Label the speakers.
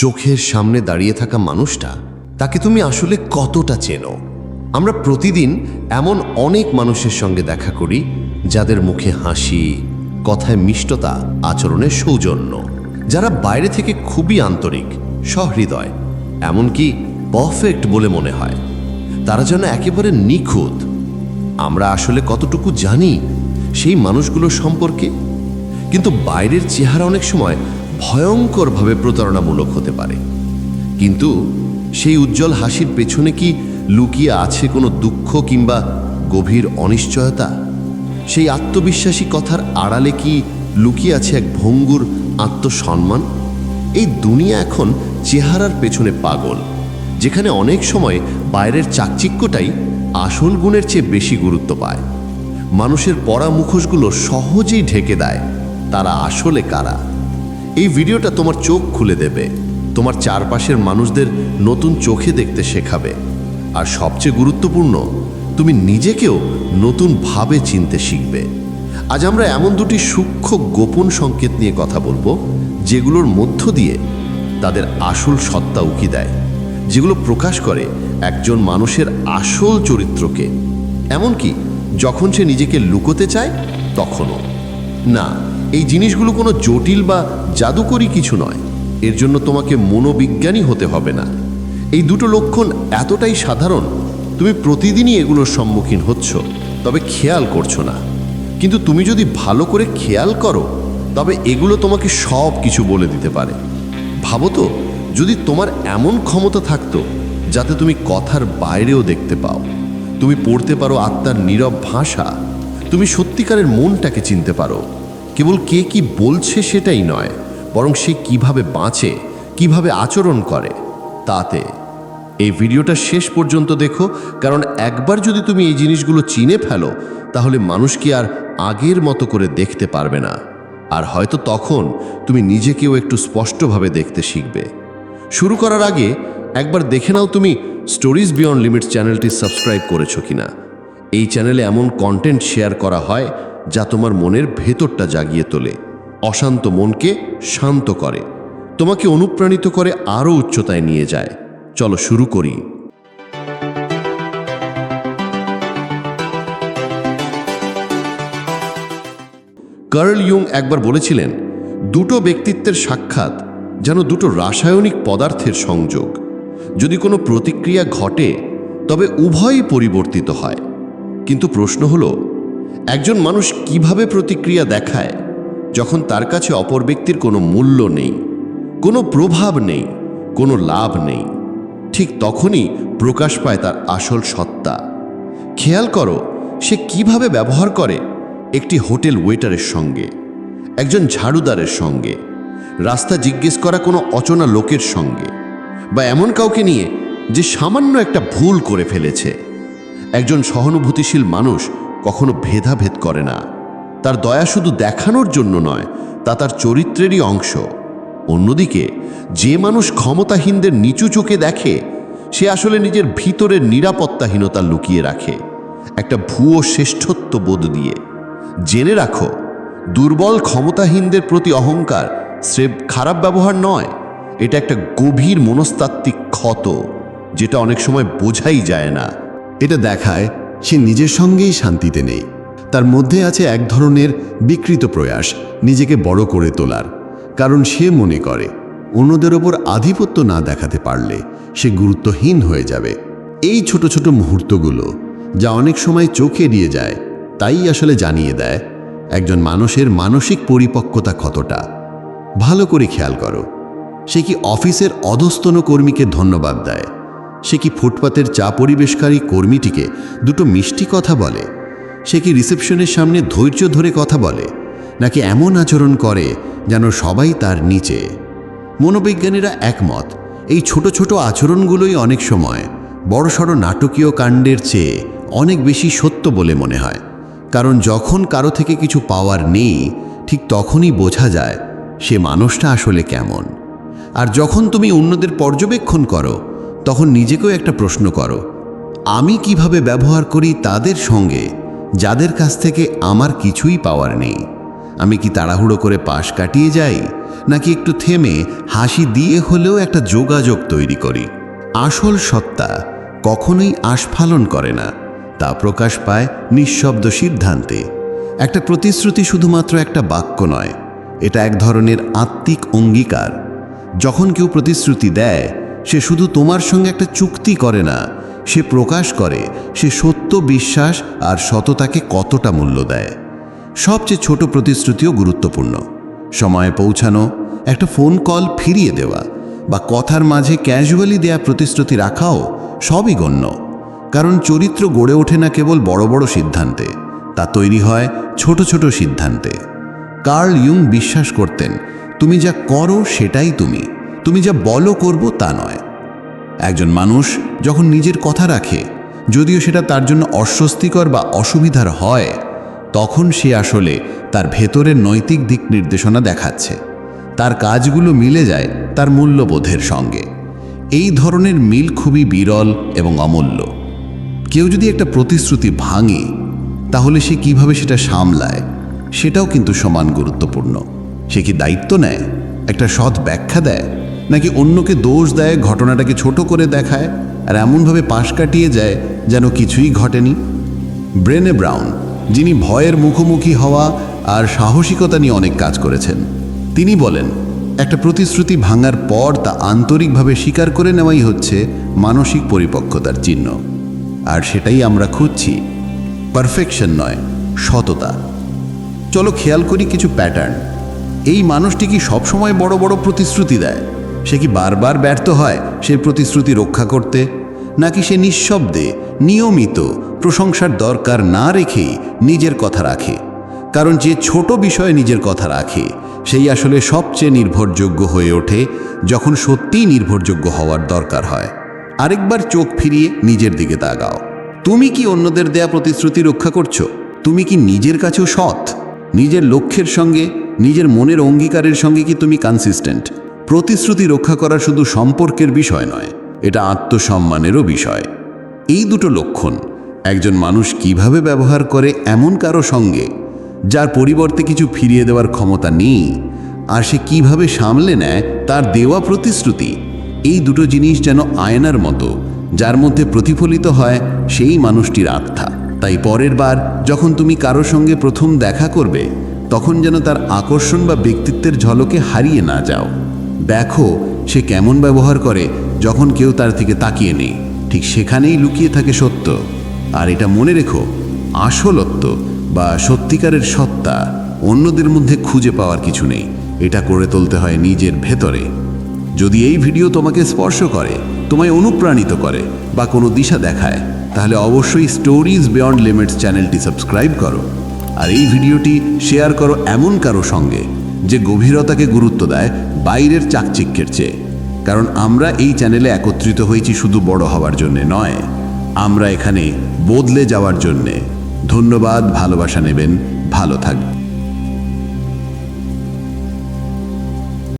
Speaker 1: চোখের সামনে দাঁড়িয়ে থাকা মানুষটা, তাকে তুমি আসলে কতটা চেনো? আমরা প্রতিদিন এমন অনেক মানুষের সঙ্গে দেখা করি, যাদের মুখে হাসি, কথায় মিষ্টতা আচরণে সৌজন্য। যারা বাইরে থেকে খুবই আন্তরিক, সহৃদয়, এমনকি পারফেক্ট বলে মনে হয়। তারা যেন একেবারে নিখুঁত। আমরা আসলে কতটুকু জানি সেই মানুষগুলো সম্পর্কে? কিন্তু বাইরের চেহারা অনেক সময় ভয়ঙ্করভাবে প্রতারণামূলক হতে পারে। কিন্তু সেই উজ্জ্বল হাসির পেছনে কি লুকিয়ে আছে কোনো দুঃখ কিংবা গভীর অনিশ্চয়তা? সেই আত্মবিশ্বাসী কথার আড়ালে কি লুকিয়ে আছে এক ভঙ্গুর আত্মসম্মান? এই দুনিয়া এখন চেহারার পেছনে পাগল, যেখানে অনেক সময় বাইরের চাকচিক্যটাই আসল গুণের চেয়ে বেশি গুরুত্ব পায়। মানুষের পরা মুখোশগুলো সহজেই ঢেকে দেয়, তারা আসলে কারা? এই ভিডিওটা তোমার চোখ খুলে দেবে। তোমার চারপাশের মানুষদের নতুন চোখে দেখতে শেখাবে। আর সবচেয়ে গুরুত্বপূর্ণ, তুমি নিজেকেও নতুনভাবে চিনতে শিখবে। আজ আমরা এমন দুটি সূক্ষ্ম গোপন সংকেত নিয়ে কথা বলব, যেগুলোর মধ্য দিয়ে তাদের আসল সত্তা উকি দেয়, যেগুলো প্রকাশ করে একজন মানুষের আসল চরিত্রকে। এমনকি যখন সে নিজেকে লুকোতে চায়, তখনও। না এই জিনিসগুলো কোনো জটিল বা জাদুকরি কিছু নয়। এর জন্য তোমাকে মনোবিজ্ঞানী হতে হবে না। এই দুটো লক্ষণ এতটাই সাধারণ, তুমি প্রতিদিনই এগুলোর সম্মুখীন হচ্ছ, তবে খেয়াল করছ না। কিন্তু তুমি যদি ভালো করে খেয়াল করো, তবে এগুলো তোমাকে সব কিছু বলে দিতে পারে। ভাবো তো, যদি তোমার এমন ক্ষমতা থাকতো, যাতে তুমি কথার বাইরেও দেখতে পাও, তুমি পড়তে পারো আত্মার নীরব ভাষা, তুমি সত্যিকারের মনটাকে চিনতে পারো। কেবল কে কি বলছে সেটাই নয়, বরং সে কীভাবে বাঁচে, কীভাবে আচরণ করে। তাতে, এই ভিডিওটা শেষ পর্যন্ত দেখো, কারণ একবার যদি তুমি এই জিনিসগুলো চিনে ফেলো, তাহলে মানুষকে আর আগের মতো করে দেখতে পারবে না। আর হয়তো তখন তুমি নিজেকেও একটু স্পষ্টভাবে দেখতে শিখবে। শুরু করার আগে একবার দেখে নাও তুমি স্টোরিজ বিয়ন্ড লিমিটস চ্যানেলটি সাবস্ক্রাইব করেছ কিনা। এই চ্যানেলে এমন কন্টেন্ট শেয়ার করা হয় যা তোমার মনের ভেতরটা জাগিয়ে তোলে। অশান্ত মনকে শান্ত করে। তোমাকে অনুপ্রাণিত করে আরও উচ্চতায় নিয়ে যায়। চলো শুরু করি। কার্ল ইয়ং একবার বলেছিলেন, দুটো ব্যক্তিত্বের সাক্ষাৎ যেন দুটো রাসায়নিক পদার্থের সংযোগ। যদি কোনো প্রতিক্রিয়া ঘটে, তবে উভয়ই পরিবর্তিত হয়। কিন্তু প্রশ্ন হলো একজন মানুষ কীভাবে প্রতিক্রিয়া দেখায় যখন তার কাছে অপর ব্যক্তির কোনো মূল্য নেই, কোনো প্রভাব নেই, কোনো লাভ নেই, ঠিক তখনই প্রকাশ পায় তার আসল সত্তা। খেয়াল করো, সে কীভাবে ব্যবহার করে একটি হোটেল ওয়েটারের সঙ্গে, একজন ঝাড়ুদারের সঙ্গে, রাস্তা জিজ্ঞেস করা কোনো অচনা লোকের সঙ্গে, বা এমন কাউকে নিয়ে যে সামান্য একটা ভুল করে ফেলেছে। একজন সহানুভূতিশীল মানুষ কখনো ভেদাভেদ করে না। তার দয়া শুধু দেখানোর জন্য নয়, তা তার চরিত্রেরই অংশ। অন্যদিকে, যে মানুষ ক্ষমতাহীনদের নিচু চোখে দেখে, সে আসলে নিজের ভিতরের নিরাপত্তাহীনতা লুকিয়ে রাখে। একটা ভুয়ো শ্রেষ্ঠত্ব বোধ দিয়ে। জেনে রাখো, দুর্বল ক্ষমতাহীনদের প্রতি অহংকার স্রেফ খারাপ ব্যবহার নয়, এটা একটা গভীর মনস্তাত্ত্বিক ক্ষত, যেটা অনেক সময় বোঝাই যায় না।
Speaker 2: এটা দেখায় সে নিজের সঙ্গেই শান্তিতে নেই। তার মধ্যে আছে এক ধরনের বিকৃত প্রয়াস, নিজেকে বড় করে তোলার। কারণ সে মনে করে, অন্যদের ওপর আধিপত্য না দেখাতে পারলে সে গুরুত্বহীন হয়ে যাবে। এই ছোট ছোট মুহূর্তগুলো, যা অনেক সময় চোখে এড়িয়ে যায়, তাই আসলে জানিয়ে দেয়, একজন মানুষের মানসিক পরিপক্কতা কতটা। ভালো করে খেয়াল করো। সে কি অফিসের অধস্তন কর্মীকে ধন্যবাদ দেয়? সে কি ফুটপাতের চা পরিবেশকারী কর্মীটিকে দুটো মিষ্টি কথা বলে? সে কি রিসেপশনের সামনে ধৈর্য ধরে কথা বলে? নাকি এমন আচরণ করে যেন সবাই তার নিচে? মনোবিজ্ঞানীরা একমত, এই ছোট ছোট আচরণগুলোই অনেক সময় বড়সড় নাটকীয় কাণ্ডের চেয়ে অনেক বেশি সত্য বলে মনে হয়। কারণ যখন কারও থেকে কিছু পাওয়ার নেই, ঠিক তখনই বোঝা যায় সে মানুষটা আসলে কেমন। আর যখন তুমি অন্যদের পর্যবেক্ষণ করো তখন নিজেকেও একটা প্রশ্ন করো। আমি কীভাবে ব্যবহার করি তাদের সঙ্গে, যাদের কাছ থেকে আমার কিছুই পাওয়ার নেই? আমি কি তাড়াহুড়ো করে পাশ কাটিয়ে যাই, নাকি একটু থেমে হাসি দিয়ে হলেও একটা যোগাযোগ তৈরি করি? আসল সত্তা কখনোই আস্ফালন করে না, তা প্রকাশ পায় নিঃশব্দ সিদ্ধান্তে। একটা প্রতিশ্রুতি শুধুমাত্র একটা বাক্য নয়, এটা এক ধরনের আত্মিক অঙ্গীকার। যখন কেউ প্রতিশ্রুতি দেয় সে শুধু তোমার সঙ্গে একটা চুক্তি করে না, সে প্রকাশ করে, সে সত্য বিশ্বাস আর সততাকে কতটা মূল্য দেয়। সবচেয়ে ছোট প্রতিশ্রুতিও গুরুত্বপূর্ণ। সময়ে পৌঁছানো, একটা ফোন কল ফিরিয়ে দেওয়া বা কথার মাঝে ক্যাজুয়ালি দেয়া প্রতিশ্রুতি রাখাও সবই গণ্য। কারণ চরিত্র গড়ে ওঠে না কেবল বড় বড় সিদ্ধান্তে, তা তৈরি হয় ছোট ছোট সিদ্ধান্তে। কার্ল ইউং বিশ্বাস করতেন, তুমি যা করো সেটাই তুমি। তুমি যা বলো করব তা নয়। একজন মানুষ যখন নিজের কথা রাখে, যদিও সেটা তার জন্য অস্বস্তিকর বা অসুবিধার হয়, তখন সে আসলে তার ভেতরের নৈতিক দিক নির্দেশনা দেখাচ্ছে। তার কাজগুলো মিলে যায় তার মূল্যবোধের সঙ্গে। এই ধরনের মিল খুবই বিরল এবং অমূল্য। কেউ যদি একটা প্রতিশ্রুতি ভাঙে, তাহলে সে কীভাবে সেটা সামলায়, সেটাও কিন্তু সমান গুরুত্বপূর্ণ। সে কি দায়িত্ব নেয়? একটা সৎ ব্যাখ্যা দেয়? নাকি অন্যকে দোষ দেয়, ঘটনাটাকে ছোট করে দেখায়, আর এমনভাবে পাশ কাটিয়ে যায় যেন কিছুই ঘটেনি? ব্রেনে ব্রাউন, যিনি ভয়ের মুখোমুখি হওয়া আর সাহসিকতা নিয়ে অনেক কাজ করেছেন, তিনি বলেন, একটা প্রতিশ্রুতি ভাঙার পর তা আন্তরিকভাবে স্বীকার করে নেওয়াই হচ্ছে মানসিক পরিপক্কতার চিহ্ন। আর সেটাই আমরা খুঁজছি। পারফেকশন নয়, সততা। চলো খেয়াল করি কিছু প্যাটার্ন। এই মানুষটি কি সবসময় বড় বড় প্রতিশ্রুতি দেয়? সে কি বারবার ব্যর্থ হয় সে প্রতিশ্রুতি রক্ষা করতে? নাকি সে নিঃশব্দে, নিয়মিত প্রশংসার দরকার না রেখেই নিজের কথা রাখে? কারণ যে ছোট বিষয়ে নিজের কথা রাখে, সেই আসলে সবচেয়ে নির্ভরযোগ্য হয়ে ওঠে যখন সত্যিই নির্ভরযোগ্য হওয়ার দরকার হয়। আরেকবার চোখ ফিরিয়ে নিজের দিকে তাকাও। তুমি কি অন্যদের দেয়া প্রতিশ্রুতি রক্ষা করছ? তুমি কি নিজের কাছেও সৎ? নিজের লক্ষ্যের সঙ্গে, নিজের মনের অঙ্গীকারের সঙ্গে কি তুমি কনসিস্টেন্ট প্রতিশ্রুতি রক্ষা করা শুধু সম্পর্কের বিষয় নয়, এটা আত্মসম্মানেরও বিষয়। এই দুটো লক্ষণ, একজন মানুষ কীভাবে ব্যবহার করে এমন কারও সঙ্গে, যার পরিবর্তে কিছু ফিরিয়ে দেওয়ার ক্ষমতা নেই, আর সে কীভাবে সামলে নেয় তার দেওয়া প্রতিশ্রুতি, এই দুটো জিনিস যেন আয়নার মতো, যার মধ্যে প্রতিফলিত হয় সেই মানুষটির আত্মা। তাই পরের বার যখন তুমি কারও সঙ্গে প্রথম দেখা করবে, তখন যেন তার আকর্ষণ বা ব্যক্তিত্বের ঝলকে হারিয়ে না যাও। দেখো সে কেমন ব্যবহার করে যখন কেউ তার থেকে তাকিয়ে নেই। ঠিক সেখানেই লুকিয়ে থাকে সত্য। আর এটা মনে রেখো, আসলত্ব বা সত্যিকারের সত্তা অন্যদের মধ্যে খুঁজে পাওয়ার কিছু নেই। এটা করে তুলতে হয় নিজের ভেতরে। যদি এই ভিডিও তোমাকে স্পর্শ করে, তোমায় অনুপ্রাণিত করে বা কোনো দিশা দেখায়, তাহলে অবশ্যই স্টোরিজ বিয়ন্ড লিমিটস চ্যানেলটি সাবস্ক্রাইব করো। আর এই ভিডিওটি শেয়ার করো এমন কারও সঙ্গে যে গভীরতাকে গুরুত্ব দেয় বাইরের চাকচিক্যের চেয়ে। কারণ আমরা এই চ্যানেলে একত্রিত হয়েছি শুধু বড় হওয়ার জন্যে নয়, আমরা এখানে বদলে যাওয়ার জন্যে। ধন্যবাদ, ভালোবাসা নেবেন, ভালো থাকবেন।